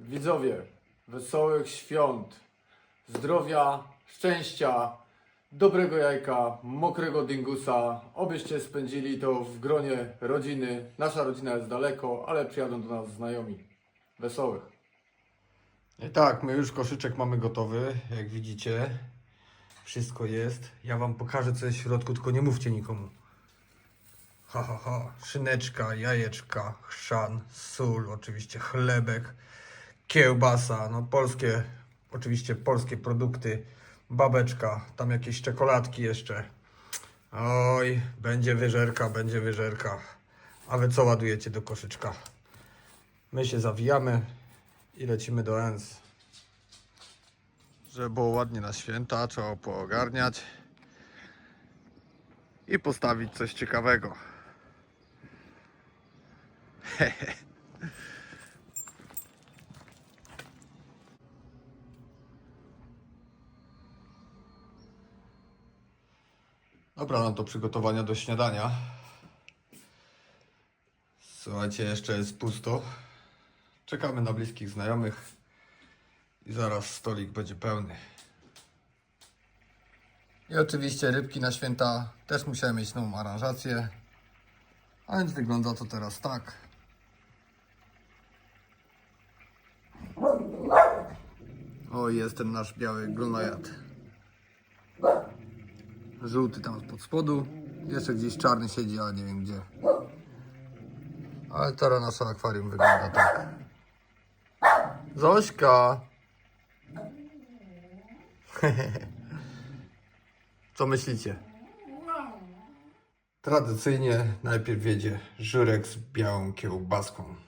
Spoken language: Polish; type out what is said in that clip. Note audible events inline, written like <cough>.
Widzowie, wesołych świąt, zdrowia, szczęścia, dobrego jajka, mokrego dingusa. Obyście spędzili to w gronie rodziny. Nasza rodzina jest daleko, ale przyjadą do nas znajomi. Wesołych. I tak, my już koszyczek mamy gotowy, jak widzicie. Wszystko jest. Ja wam pokażę, co jest w środku, tylko nie mówcie nikomu. Ha, ha, ha. Szyneczka, jajeczka, chrzan, sól, oczywiście chlebek, kiełbasa, no polskie, oczywiście polskie produkty, babeczka, tam jakieś czekoladki jeszcze. Oj, będzie wyżerka, będzie wyżerka. A wy co ładujecie do koszyczka? My się zawijamy i lecimy do ENS. Żeby było ładnie na święta, trzeba poogarniać i postawić coś ciekawego. Dobra, no to przygotowania do śniadania. Słuchajcie, jeszcze jest pusto. Czekamy na bliskich znajomych i zaraz stolik będzie pełny. I oczywiście rybki na święta też musiałem mieć nową aranżację. A więc wygląda to teraz tak. O, jest ten nasz biały glonojad. Żółty tam pod spodu. Jeszcze gdzieś czarny siedzi, ale nie wiem gdzie. Ale teraz nasze akwarium wygląda tak. Zośka! <laughs> Co myślicie? Tradycyjnie najpierw wiedzie żurek z białą kiełbaską.